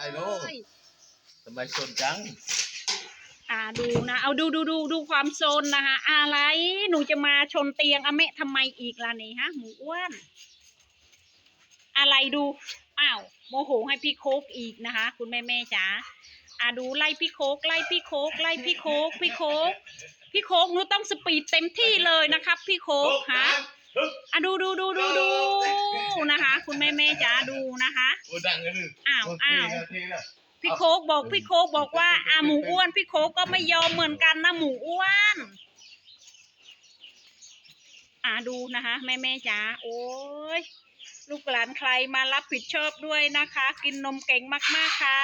ไอ้โน่ทำไมชนจัง อ่าดูนะ เอาดูดูดูดูความโซนนะคะอะไร หนูจะมาชนเตียงอะแม่ทำไมอีกล่ะนี่ฮะ หมูอ้วน อะไรดูอ้าวโมโหให้พี่โคกอีกนะคะ คุณแม่แม่จ๋าอ่าดูไล่พี่โคกไล่พี่โคกไล่พี่โคกพี่โคกพี่โคกหนูต้องสปีดเต็มที่เลยนะครับ พี่โคกฮะ อะดูดูดูดูดูนะคะ คุณแม่แม่จ๋าดูนะคะโอ้ดังเลยนึงอ้าวอ้าวนาทีแล้วพี่โคกบอกพี่โคกบอกว่าอ่าหมูอ้วนพี่โคกก็ไม่ยอมเหมือนกันนะหมูอ้วนอ่าดูนะคะ แม่แม่จ๋าโอ้ยลูกหลานใครมารับผิดชอบด้วยนะคะ กินนมเก่งมากๆค่ะ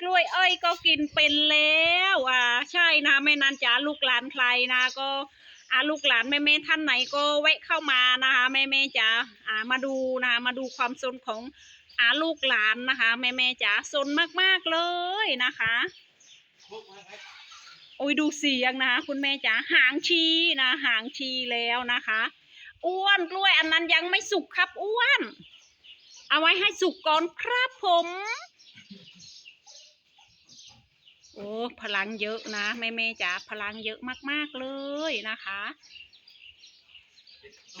กล้วยอ้อยก็กินเป็นแล้ว อ่า ใช่นะแม่นันจ๋าลูกหลานใครนะก็ อาลูกหลานแม่แม่ท่านไหนก็แวะเข้ามานะคะแม่แม่จ๋าอ่ามาดูนะคะมาดูความสนของอาลูกหลานนะคะแม่แม่จ๋าสนมากๆเลยนะคะโอ้ยดูเสียงนะคะคุณแม่จ๋าหางชีนะหางชีแล้วนะคะ อ้วนกล้วยอันนั้นยังไม่สุกครับอ้วน เอาไว้ให้สุกก่อนครับผม โอ้พลังเยอะนะแม่แม่จ๋าพลังเยอะมากๆเลยนะคะ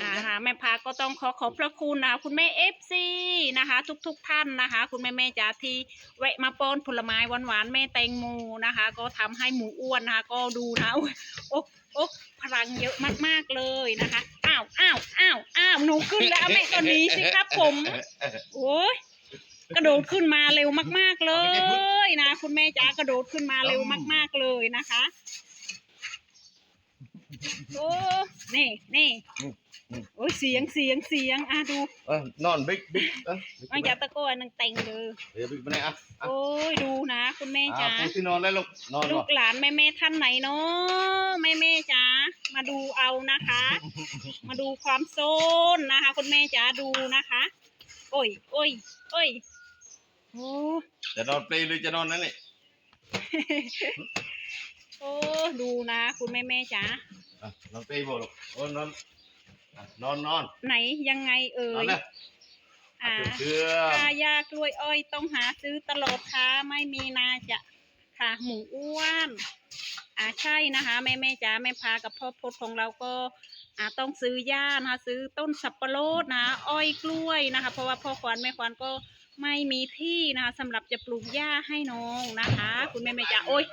อ่าฮะแม่พาก็ต้องขอขอบพระคุณนะคุณแม่เอฟซีนะคะ ทุกๆทท่านนะคะ คุณแม่แม่จ๋าที่แวะมาป้อนผลไม้หวานๆแม่แตงโมนะคะ ก็ทำให้หมูอ้วนนะคะ ก็ดูนะโอ้ยโอ๊ะโอ๊ะพลังเยอะมากๆเลยนะคะอ้าวอ้าวอ้าวอ้าวหนูขึ้นแล้วแม่ก็หนีสิครับผมโอ้ย กระโดดขึ้นมาเร็วมาก ๆ เลยนะ คุณแม่จ๋ากระโดดขึ้นมาเร็วมาก ๆ เลยนะคะโอ้นี่นี่โอ้ยเสียงเสียงเสียงอะดูเออนอนบิ๊กบิ๊กเออมันอย่าตะโกนนังแต่งเลยเดี๋ยวบิ๊กมาไหนอะอะโอ้ยดูนะคุณแม่อะจ๋าปูที่นอนได้ลูกนอนลูก่อนกหลานแม่แม่ท่านไหนเนาะแม่แม่จ๋ามาดูเอานะคะ มาดูความโซนนะคะ คุณแม่จ๋าดูนะคะ โอ้ยโอ้ยโอ้ย โอ้จะนอนเปลหรือจะนอนนั่นนี่โอ้ดูนะคุณแม่แม่จ๋าอะนอนเปลบ่ลูกโอ้นอนอะนอนนอนไหนยังไงเอ่นอนยเลยอ่าเชื่อค่ายากล้วยอ้อยต้องหาซื้อตลอดค่ะไม่มีนาจะค่ะ หมูอ้วนอ่าใช่นะคะ แม่แม่จ๋าแม่พากับพ่อพดของเราก็อ่าต้องซื้อหญ้านะคะซื้อต้นสับปะรดนะอ้อยกล้วยนะคะ เพราะว่าพ่อควานแม่ควานก็ ไม่มีที่นะคะสำหรับจะปลูกหญ้าให้น้องนะคะ คุณแม่แม่จ๋าโอ้ย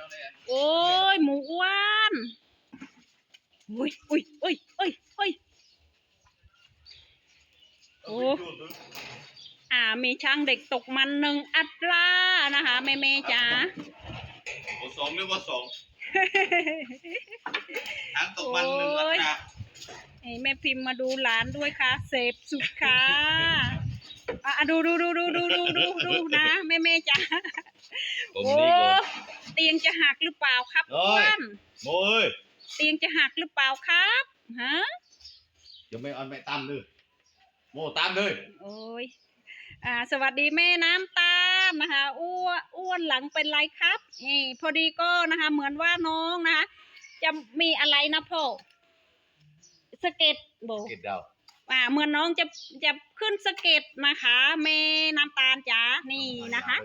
โอ้ยหมูอ้วนอุ้ยอุ้ยอุ้ยอุ้ยอุ้ยโอ้อ่ามีช่างเด็กตกมันหนึ่งอัตรานะคะแม่แม่ๆจ๋าโอ้สองหรือว่าสองทั้งตกมันหนึ่งอัตราให้แม่พิมพ์มาดูหลานด้วยค่ะเสพสุดค่ะ อะดูดูดูดูดูดูดูดูนะแม่แม่ๆจ๋าผมโอ้นี่ก่อน เตียงจะหักหรือเปล่าครับโอ้อ้ยวนโอ้ยเตียงจะหักหรือเปล่าครับฮะจะไม่เออนไม่ตามเลยโมตามเลยโอ้ยอ่า สวัสดีแม่น้ำตาลนะคะ อ้วนอ้วนหลังเป็นไรครับนี่พอดีก็นะคะ เหมือนว่าน้องนะคะจะมีอะไรนะพ่อสะเก็ตโบกินดาว อ่าเหมือนน้องจะจะขึ้นสะเก็ตนะคะ แม่น้ำตาลจ๋านี่นะคะ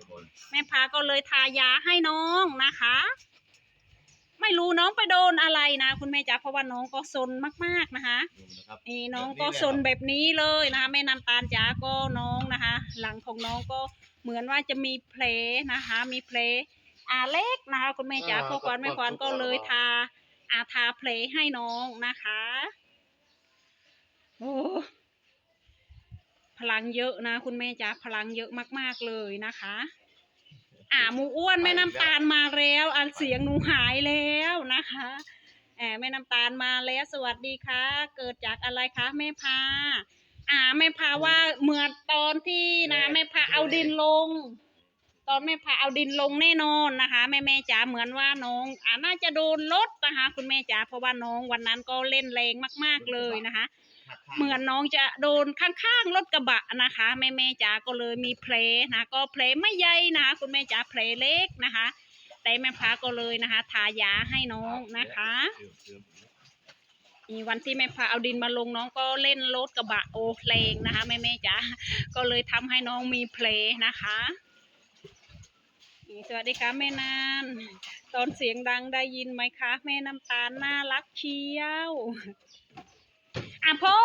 แม่พาก็เลยทายาให้น้องนะคะ ไม่รู้น้องไปโดนอะไรนะ คุณแม่จ๋าเพราะว่าน้องก็ซนมากๆนะคะนี่น้องก็ซนแบบนี้เลยนะคะ แม่น้ำตาลจ๋าก็น้องนะคะ หลังของน้องก็เหมือนว่าจะมีเพลนะคะ มีเพลอาเล็กนะคะ คุณแม่จ๋าอ่าพ่อควานแม่ควานก็ก็เลยก็ทาอาทาเพลให้น้องนะคะ โอ้พลังเยอะนะ คุณแม่จ๋าพลังเยอะมาก ๆ เลยนะคะ อ่าหมูอ้วนแม่น้ำตาลมาแล้ว อันเสียงหนูหายแล้วนะคะแอบแม่น้ำตาลมาแล้วสวัสดีค่ะ เกิดจากอะไรคะแม่พาอ่าแม่พาว่าเหมือนตอนที่นะแม่พาเอาดินลง ตอนแม่พาเอาดินลงแน่นอนนะคะ แม่แม่จ๋าเหมือนว่าน้องอ่าน่าจะโดนรถนะคะ คุณแม่จ๋าเพราะว่าน้องวันนั้นก็เล่นแรงมาก ๆเลยนะคะ เหมือนน้องจะโดนข้างๆรถกระบะนะคะ แม่แม่จ๋าก็เลยมีเพลนะก็เพลไม่ใหญ่นะคะคุณแม่จ๋าเพลเล็กนะคะ แต่แม่พาก็เลยนะคะ ทายาให้น้องนะคะมีวันที่แม่พาเอาดินมาลงน้องก็เล่นรถกระบะโอเพลงนะคะแม่แม่ๆจ๋าก็เลยทำให้น้องมีเพลงนะคะนี่ สวัสดีค่ะแม่นาน ตอนเสียงดังได้ยินไหมคะ แม่น้ำตาลน่ารักเชียวอะพ่อ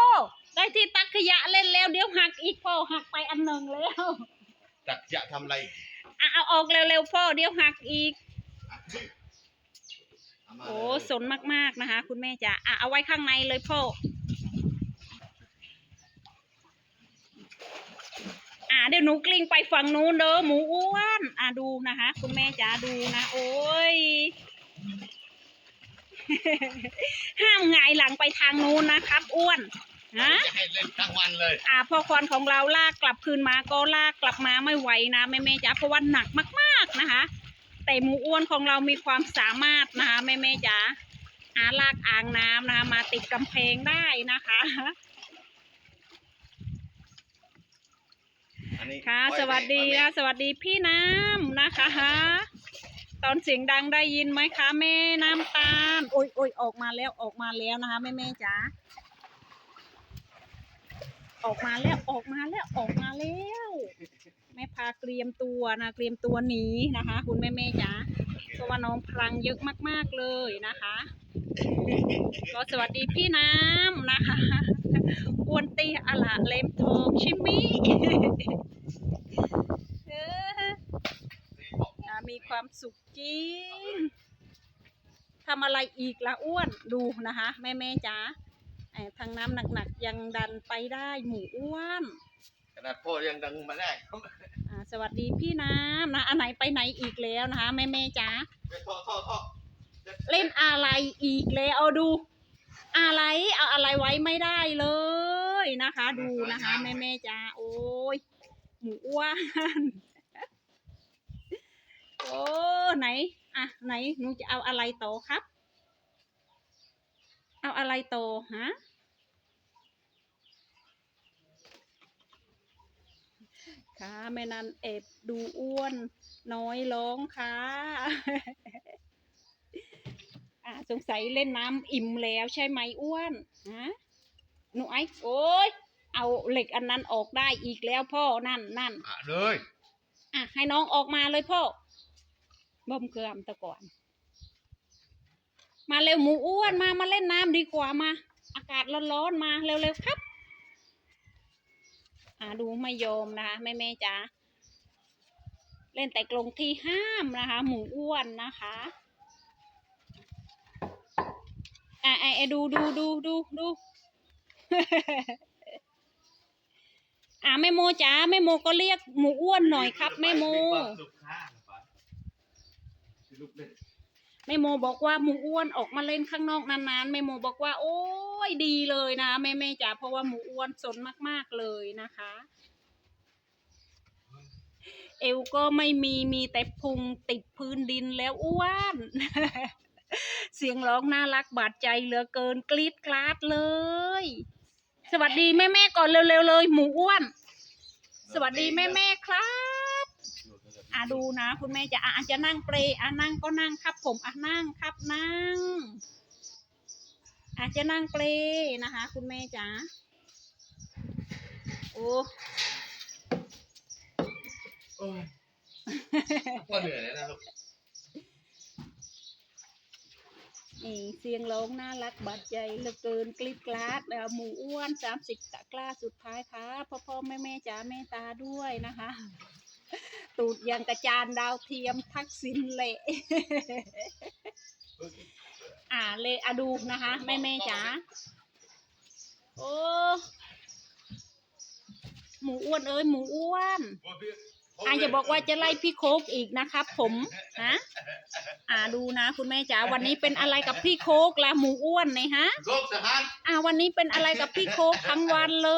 ได้ที่ตักขยะเล่นแล้วเดี๋ยวหักอีกพ่อหักไปอันหนึ่งแล้วจักจะทำอะไรอะเอาออกเร็วๆพ่อเดี๋ยวหักอีก อะเามาโอ้เลย สนมากๆนะคะ คุณแม่จ๋าอะเอาไว้ข้างในเลยพ่อ อะเดี๋ยวหนูกลิ้งไปฝั่งนู้นเด้อหมูอ้วนอะดูนะคะ คุณแม่จ๋าดูนะ โอ้ย ห้ามหงายหลังไปทางนู้นนะครับ อ้วนฮะจะให้เล่นทั้งวันเลย อ่าพอควันของเราลากกลับคืนมาก็ลากกลับมาไม่ไหวนะแม่แม่ๆจ๋าเพราะว่าหนักมากๆนะคะ แต่หมูอ้วนของเรามีความสามารถนะคะแม่แม่ๆจ๋าอาลากอ่างน้ำนะคะมาติดกำแพงได้นะคะ อันนี้ ค่ะปล่อยสวัสดีไปค่ะสวัสดีพี่น้ำนะคะ ตอนเสียงดังได้ยินไหมคะแม่น้ำตาลโอ้ยโอ้ยออกมาแล้วออกมาแล้วนะคะแม่แม่ๆจ๋าออกมาแล้วออกมาแล้วออกมาแล้วแม่พาเตรียมตัวนะเตรียมตัวหนีนะคะ คุณแม่แม่ๆจ๋าเพราะว่าน้องพลังเยอะมาก ๆเลยนะคะ ก็สวัสดีพี่น้ำนะคะ อ้วนเตี้ยอะละเล็มทองชิมมี่เอออ่ามีความสุขจริงทำอะไรอีกละอ้วนดูนะคะ แม่แม่ๆจ๋าไอ้ทางน้ำหนักๆยังดันไปได้หมูอ้วนขนาดพ่อยังดังมาได้อ่าสวัสดีพี่น้ำนะอันไหนไปไหนอีกแล้วนะคะ แม่แม่ๆจ๋าไปท่อท่อท่อเล่นอะไรอีกแล้วเอาดู อะไรเอาอะไรไว้ไม่ได้เลยนะคะ ดูนะคะ แม่แม่ๆจ๋าโอ้ยหมูอ้วนโอ้ไหนอะไหนหนูจะเอาอะไรโตอครับ เอาอะไรโตอฮะค่ะแม่นันเอบดูอ้วน น้อยร้องค่ะอะ สงสัยเล่นน้ำอิ่มแล้วใช่ไหมอ้วนฮะหนูไอ้โอ้ยเอาเหล็กอันนั้นออกได้อีกแล้วพ่อนั่นนั่นอะเลยอะให้น้องออกมาเลยพ่อบ่มเกลือมตะก่อน มาเร็วหมูอ้วนมามาเล่นน้ำดีกว่ามา อากาศร้อนๆมาเร็วๆครับ อ่าดูไม่ยอมนะคะแม่แม่ๆจ๋าเล่นแต่กรงที่ห้ามนะคะ หมูอ้วนนะคะ อะไอ้ไอ้ดูดูดูดูดูอ่าแม่โมจ๋าแม่โมก็เรียกหมูอ้วนหน่อยครับแม่โมความสุขข้างไปลูกเล่นแม่โมบอกว่าหมูอ้วนออกมาเล่นข้างนอกนานๆแม่โมบอกว่า โอ้ยดีเลยนะแม่แม่จ๋าเพราะว่าหมูอ้วนสนมากๆเลยนะคะ เอวก็ไม่มีมีแต่พุงติดพื้นดินแล้วอ้วน เสียงร้องน่ารักบาดใจเหลือเกินกรี๊ดกราดเลย สวัสดีแม่แม่ๆก่อนเร็วๆเลยหมูอ้วน สวัสดีแม่แม่ๆครับอะดูนะคุณแม่จะอะอาจจะนั่งเปรย์อะนั่งก็นั่งครับผมอะนั่งครับนั่งอาจจะนั่งเปรย์นะคะ คุณแม่จ๋าโอ้โอ้ยพ่อเหนื่อยแล้วนะลูก นี่ เสียงร้องน่ารักบาดใจเหลือเกินกรีดกราดแล้วหมูอ้วนสามสิบตะกร้าสุดท้ายค่ะพ่อพ่อแม่แม่จ๋าแม่ตาด้วยนะคะ ตูดยังกระจานดาวเทียมทักษิณเละอ่าเลอะดูนะคะ แม่แม่จ๋าโอ้หมูอ้วนเอ้ยหมูอ้วน อ่าอย่าบอกว่าจะไล่พี่โคกอีกนะครับ ผมฮะอ่าดูนะคุณแม่จ๋าวันนี้เป็นอะไรกับพี่โคกละหมูอ้วนเนี่ยฮะโลกทหารอ่าวันนี้เป็นอะไรกับพี่โคกทั้งวันเล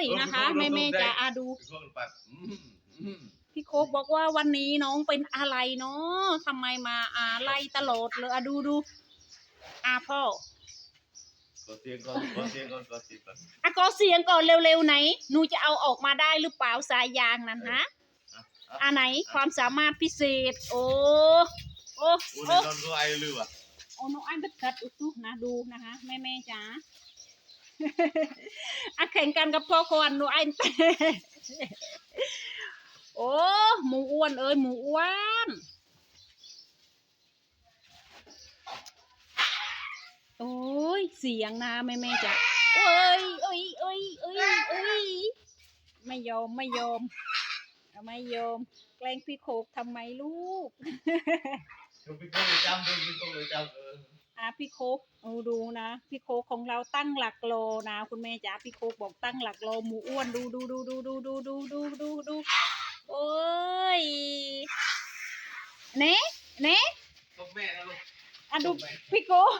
ยนะคะแม่แม่จ๋าอ่าดูโลกไปอืมอืมพี่โคกบอกว่าวันนี้น้องเป็นอะไรเนาะทำไมมาอ่าไล่ตลอดเลยอะดูดูอ่าพ่อขอเสียงก่อนขอเสียงก่อนขอเสียงก่อนอะก็เสียงก่อนเร็วๆไหนหนูจะเอาออกมาได้หรือเปล่าสายยางนั้นฮะ อ่าไหนความสามารถพิเศษ โอ้โอ้อู้โอ้ในนอนก็ไอลือว่ะโโอ้น้องอันเป็นกัดอุตุนะดูนะคะแม่แม่จ๋าอะแข่งกันกับพ่อควันหนูอันโอ้หมูอ้วนเอ้ยหมูอ้วนโอ้ยเสียงนะแม่แม่จ๋าเอ้ยเอ้ยเอ้ยเอ้ยเอ้ยไม่ยอมไม่ยอม ไม่ยอมแกล้งพี่โคกทำไมลูก ดูพี่โก้เลยจำดูพี่โก้เลยจำเอออะพี่โคกเอาดูนะ พี่โคกของเราตั้งหลักโลนะ คุณแม่จ๋าพี่โคกบอกตั้งหลักโลหมูอ้วนดูดูดูดูดูดูดูดูดูดูโอ้ยเน่เน่ต้องแม่นะลูก อะดูพี่โคก